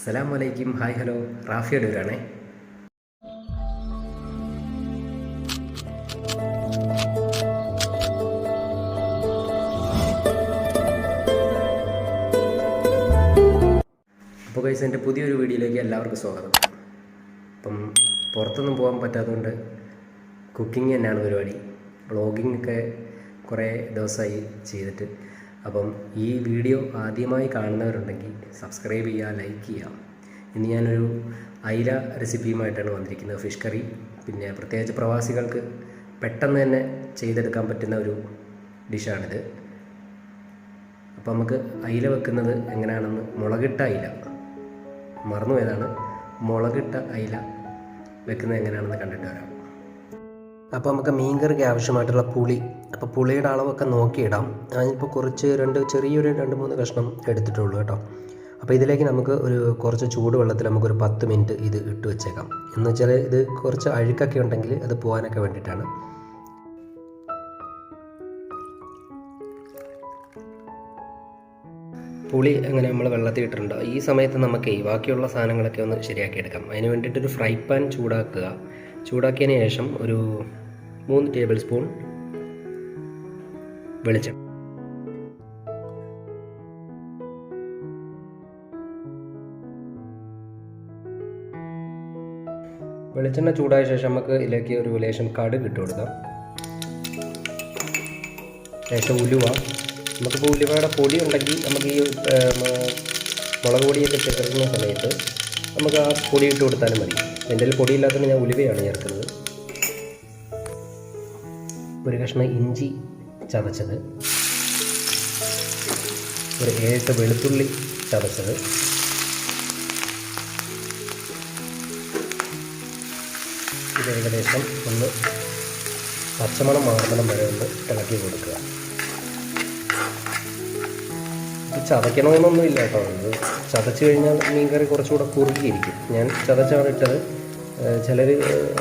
അസ്സലാം വലൈക്കും hi hello. Rafi അടൂരാണേ. അപ്പോൾ കൈസ് എന്റെ പുതിയൊരു വീഡിയോയിലേക്ക് എല്ലാവർക്കും സ്വാഗതം. അപ്പം പുറത്തൊന്നും പോകാൻ പറ്റാത്തതുകൊണ്ട് കുക്കിംഗ് തന്നെയാണ് പരിപാടി. വ്ളോഗിംഗ് ഒക്കെ കുറേ ദിവസമായി ചെയ്തിട്ട് അപ്പം ഈ വീഡിയോ ആദ്യമായി കാണുന്നവരുണ്ടെങ്കിൽ സബ്സ്ക്രൈബ് ചെയ്യുക ലൈക്ക് ചെയ്യുക. ഇന്ന് ഞാനൊരു അയില റെസിപ്പിയുമായിട്ടാണ് വന്നിരിക്കുന്നത് ഫിഷ് കറി പിന്നെ പ്രത്യേകിച്ച് പ്രവാസികൾക്ക് പെട്ടെന്ന് തന്നെ ചെയ്തെടുക്കാൻ പറ്റുന്ന ഒരു ഡിഷാണിത് അപ്പോൾ നമുക്ക് അയില വെക്കുന്നത് എങ്ങനെയാണെന്ന് മുളകിട്ട അയില. മറന്നു പോയതാണ് മുളകിട്ട അയില വെക്കുന്നത് എങ്ങനെയാണെന്ന് കണ്ടിട്ട് വരാം. അപ്പോൾ നമുക്ക് മീൻകറിക്ക് ആവശ്യമായിട്ടുള്ള പുളി. അപ്പോൾ പുളിയുടെ അളവൊക്കെ നോക്കിയിടാം. അതിനിപ്പോൾ കുറച്ച് രണ്ട് ചെറിയൊരു രണ്ട് മൂന്ന് കഷ്ണം എടുത്തിട്ടുള്ളൂ കേട്ടോ. അപ്പോൾ ഇതിലേക്ക് നമുക്ക് ഒരു കുറച്ച് ചൂടുവെള്ളത്തിൽ നമുക്കൊരു പത്ത് മിനിറ്റ് ഇത് ഇട്ട് വെച്ചേക്കാം. എന്ന് വെച്ചാൽ ഇത് കുറച്ച് അഴുക്കൊക്കെ ഉണ്ടെങ്കിൽ അത് പോകാനൊക്കെ വേണ്ടിയിട്ടാണ്. പുളി അങ്ങനെ നമ്മൾ വെള്ളത്തിൽ ഇട്ടിട്ടുണ്ട്? ഈ സമയത്ത് നമുക്ക് ബാക്കിയുള്ള സാധനങ്ങളൊക്കെ ഒന്ന് ശരിയാക്കി എടുക്കാം അതിന് വേണ്ടിയിട്ടൊരു ഫ്രൈ പാൻ ചൂടാക്കുക. ചൂടാക്കിയതിന് ശേഷം ഒരു മൂന്ന് ടേബിൾ സ്പൂൺ വെളിച്ചം വെളിച്ചെണ്ണ ചൂടായ ശേഷം നമുക്ക് ഇതിലേക്ക് ഒരു ലേശം കടുക് ഇട്ട് കൊടുക്കാം. ലേശം ഉലുവ. നമുക്കിപ്പോൾ ഉലുവയുടെ പൊടി ഉണ്ടെങ്കിൽ നമുക്ക് ഈ മുളക് പൊടിയൊക്കെ ചേർക്കുന്ന സമയത്ത് നമുക്ക് ആ പൊടി ഇട്ട് കൊടുത്താലും മതി. എന്റെ പൊടിയില്ലാത്തതിന് ഞാൻ ഉലുവയാണ് ചേർക്കുന്നത്. ഒരു കഷ്ണം ഇഞ്ചി ചതച്ചത്. ഒരു ഏഴെട്ട് വെളുത്തുള്ളി ചതച്ചത്. ഇത് ഏകദേശം ഒന്ന് പച്ചമണം മാർമണം വരെ ഒന്ന് ഇളക്കി കൊടുക്കുക. ഇത് ചതയ്ക്കണമെന്നൊന്നും ഇല്ല കേട്ടോ. ഇത് ചതച്ച് കഴിഞ്ഞാൽ മീൻകറി കുറച്ചുകൂടെ കുറുകിയിരിക്കും. ഞാൻ ചതച്ചാണ് ഇട്ടത്. ചിലർ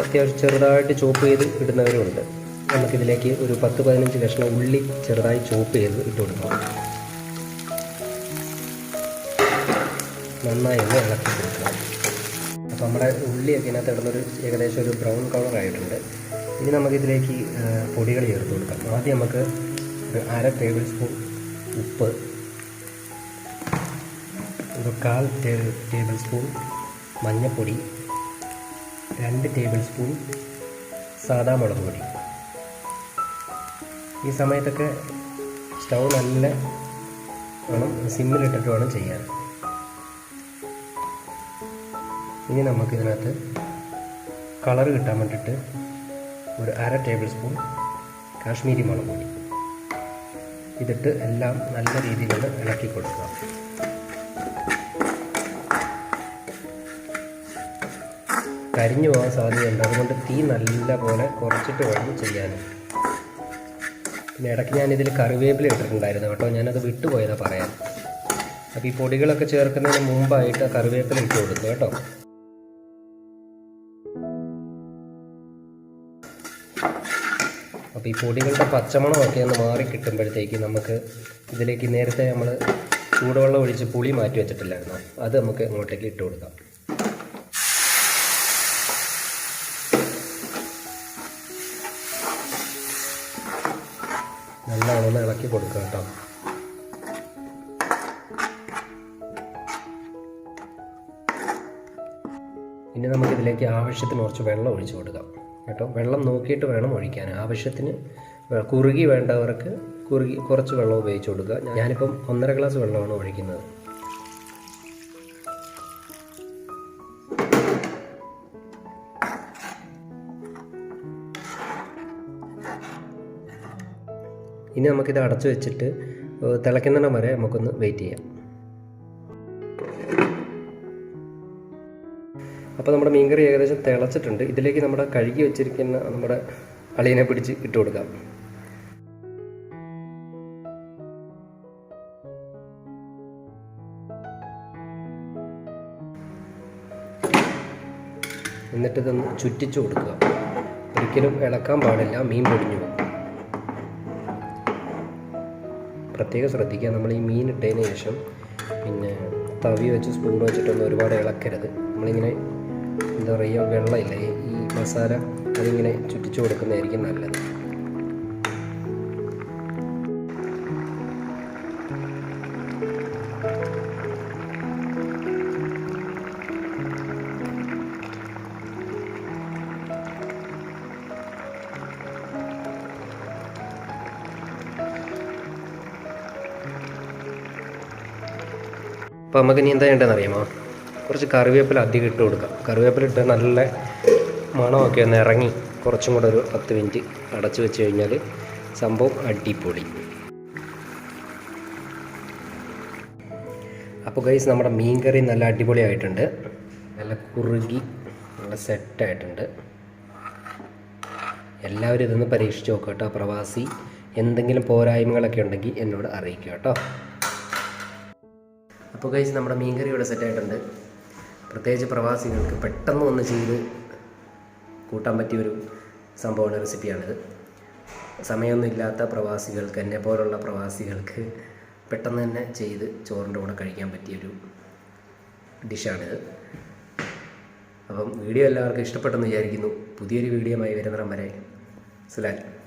അത്യാവശ്യം ചെറുതായിട്ട് ചോപ്പ് ചെയ്ത് ഇടുന്നവരുമുണ്ട് നമുക്കിതിലേക്ക് ഒരു പത്ത് പതിനഞ്ച് കഷ്ണം ഉള്ളി ചെറുതായി ചോപ്പ് ചെയ്ത് ഇട്ട് കൊടുക്കാം. നന്നായി ഒന്ന് ഇളക്കി കൊടുക്കണം. അപ്പോൾ നമ്മുടെ ഉള്ളിയൊക്കെ ഇതിനകത്ത് ഇടുന്നൊരു ഏകദേശം ഒരു ബ്രൗൺ കളർ ആയിട്ടുണ്ട്. ഇനി നമുക്കിതിലേക്ക് പൊടികൾ ചേർത്ത് കൊടുക്കാം. ആദ്യം നമുക്ക് ഒരു അര ടേബിൾ സ്പൂൺ ഉപ്പ് ഒരു കാൽ ടേബിൾ സ്പൂൺ മഞ്ഞൾപ്പൊടി രണ്ട് ടേബിൾ സ്പൂൺ സാദാ മുളക് പൊടി. ഈ സമയത്തൊക്കെ സ്റ്റൗ നല്ല വേണം സിമ്മിലിട്ടിട്ട് വേണം ചെയ്യാൻ. ഇനി നമുക്കിതിനകത്ത് കളർ കിട്ടാൻ വേണ്ടിയിട്ട് ഒരു അര ടേബിൾ സ്പൂൺ കാശ്മീരി മുളക് പൊടി. ഇതിട്ട് എല്ലാം നല്ല രീതിയിൽ ഇളക്കി കൊടുക്കുക. കരിഞ്ഞു പോകാൻ സാധ്യതയുണ്ട്. അതുകൊണ്ട് തീ നല്ല പോലെ കുറച്ചിട്ട് വേണം ചെയ്യാൻ. പിന്നെ ഇടയ്ക്ക് ഞാനിതിൽ കറിവേപ്പില ഇട്ടിട്ടുണ്ടായിരുന്നു കേട്ടോ. ഞാനത് വിട്ടുപോയതാണ് പറയാൻ. അപ്പോൾ ഈ പൊടികളൊക്കെ ചേർക്കുന്നതിന് മുമ്പായിട്ട് കറിവേപ്പില ഇട്ട് കൊടുക്കുക കേട്ടോ. അപ്പോൾ ഈ പൊടികളുടെ പച്ചമണമൊക്കെ ഒന്ന് മാറി കിട്ടുമ്പോഴത്തേക്ക് നമുക്ക് ഇതിലേക്ക് നേരത്തെ നമ്മൾ ചൂടുവെള്ളം ഒഴിച്ച് പുളി മാറ്റി വെച്ചിട്ടില്ലായിരുന്നു? അത് നമുക്ക് ഇങ്ങോട്ടേക്ക് ഇട്ട് കൊടുക്കാം. നല്ലോണം ഇളക്കി കൊടുക്കുക കേട്ടോ. ഇനി നമുക്കിതിലേക്ക് ആവശ്യത്തിന് കുറച്ച് വെള്ളം ഒഴിച്ചു കൊടുക്കാം. കേട്ടോ വെള്ളം നോക്കിയിട്ട് വേണം ഒഴിക്കാൻ. ആവശ്യത്തിന് കുറുകി വേണ്ടവർക്ക് കുറുകി കുറച്ച് വെള്ളം ഉപയോഗിച്ച് കൊടുക്കുക. ഞാനിപ്പം ഒന്നര ഗ്ലാസ് വെള്ളമാണ് ഒഴിക്കുന്നത്. ഇനി നമുക്കിത് അടച്ചു വെച്ചിട്ട് തിളയ്ക്കുന്നിടം വരെ നമുക്കൊന്ന് വെയിറ്റ് ചെയ്യാം. അപ്പോൾ നമ്മുടെ മീൻകറി ഏകദേശം തിളച്ചിട്ടുണ്ട്. ഇതിലേക്ക് നമ്മുടെ കഴുകി വെച്ചിരിക്കുന്ന നമ്മുടെ അളിയനെ പിടിച്ച് ഇട്ട് കൊടുക്കാം. എന്നിട്ടിതൊന്ന് ചുറ്റിച്ചു കൊടുക്കുക. ഒരിക്കലും ഇളക്കാൻ പാടില്ല മീൻ പൊടിഞ്ഞു പോകും. പ്രത്യേകം ശ്രദ്ധിക്കുക. നമ്മൾ ഈ മീൻ ഇട്ടതിന് ശേഷം പിന്നെ തവി വെച്ച് സ്പൂൺ വെച്ചിട്ടൊന്നും ഒരുപാട് ഇളക്കരുത്. നമ്മളിങ്ങനെ എന്താ പറയുക വെള്ളമില്ല? ഈ മസാല അതിങ്ങനെ ചുറ്റിച്ചു കൊടുക്കുന്നതായിരിക്കും നല്ലത്. അപ്പോൾ നമുക്ക് ഇനി എന്താ ചെയ്യേണ്ടതെന്ന് അറിയാമോ? കുറച്ച് കറിവേപ്പില അധികം ഇട്ട് കൊടുക്കാം. കറിവേപ്പില ഇട്ട് നല്ല മണമൊക്കെ ഒന്ന് ഇറങ്ങി കുറച്ചും കൂടെ ഒരു പത്ത് മിനിറ്റ് അടച്ചു വെച്ച് കഴിഞ്ഞാൽ സംഭവം അടിപൊളി. അപ്പോൾ ഗൈസ് നമ്മുടെ മീൻ കറി നല്ല അടിപൊളിയായിട്ടുണ്ട്. നല്ല കുറുകി നല്ല സെറ്റായിട്ടുണ്ട് എല്ലാവരും ഇതൊന്ന് പരീക്ഷിച്ച് നോക്കുക കേട്ടോ പ്രവാസി. എന്തെങ്കിലും പോരായ്മകളൊക്കെ ഉണ്ടെങ്കിൽ എന്നോട് അറിയിക്കുക കേട്ടോ. അപ്പോൾ കഴിച്ച് നമ്മുടെ മീൻകറി ഇവിടെ സെറ്റായിട്ടുണ്ട് പ്രത്യേകിച്ച് പ്രവാസികൾക്ക് പെട്ടെന്ന് ഒന്ന് ചെയ്ത് കൂട്ടാൻ പറ്റിയൊരു സംഭവമാണ് റെസിപ്പിയാണിത് സമയമൊന്നും ഇല്ലാത്ത പ്രവാസികൾക്ക് എന്നെ പോലുള്ള പ്രവാസികൾക്ക് പെട്ടെന്ന് തന്നെ ചെയ്ത് ചോറിന്റെ കൂടെ കഴിക്കാൻ പറ്റിയൊരു ഡിഷാണിത് അപ്പം വീഡിയോ എല്ലാവർക്കും ഇഷ്ടപ്പെട്ടെന്ന് വിചാരിക്കുന്നു. പുതിയൊരു വീഡിയോയുമായി വരുന്നിടം വരെ സുലാൻ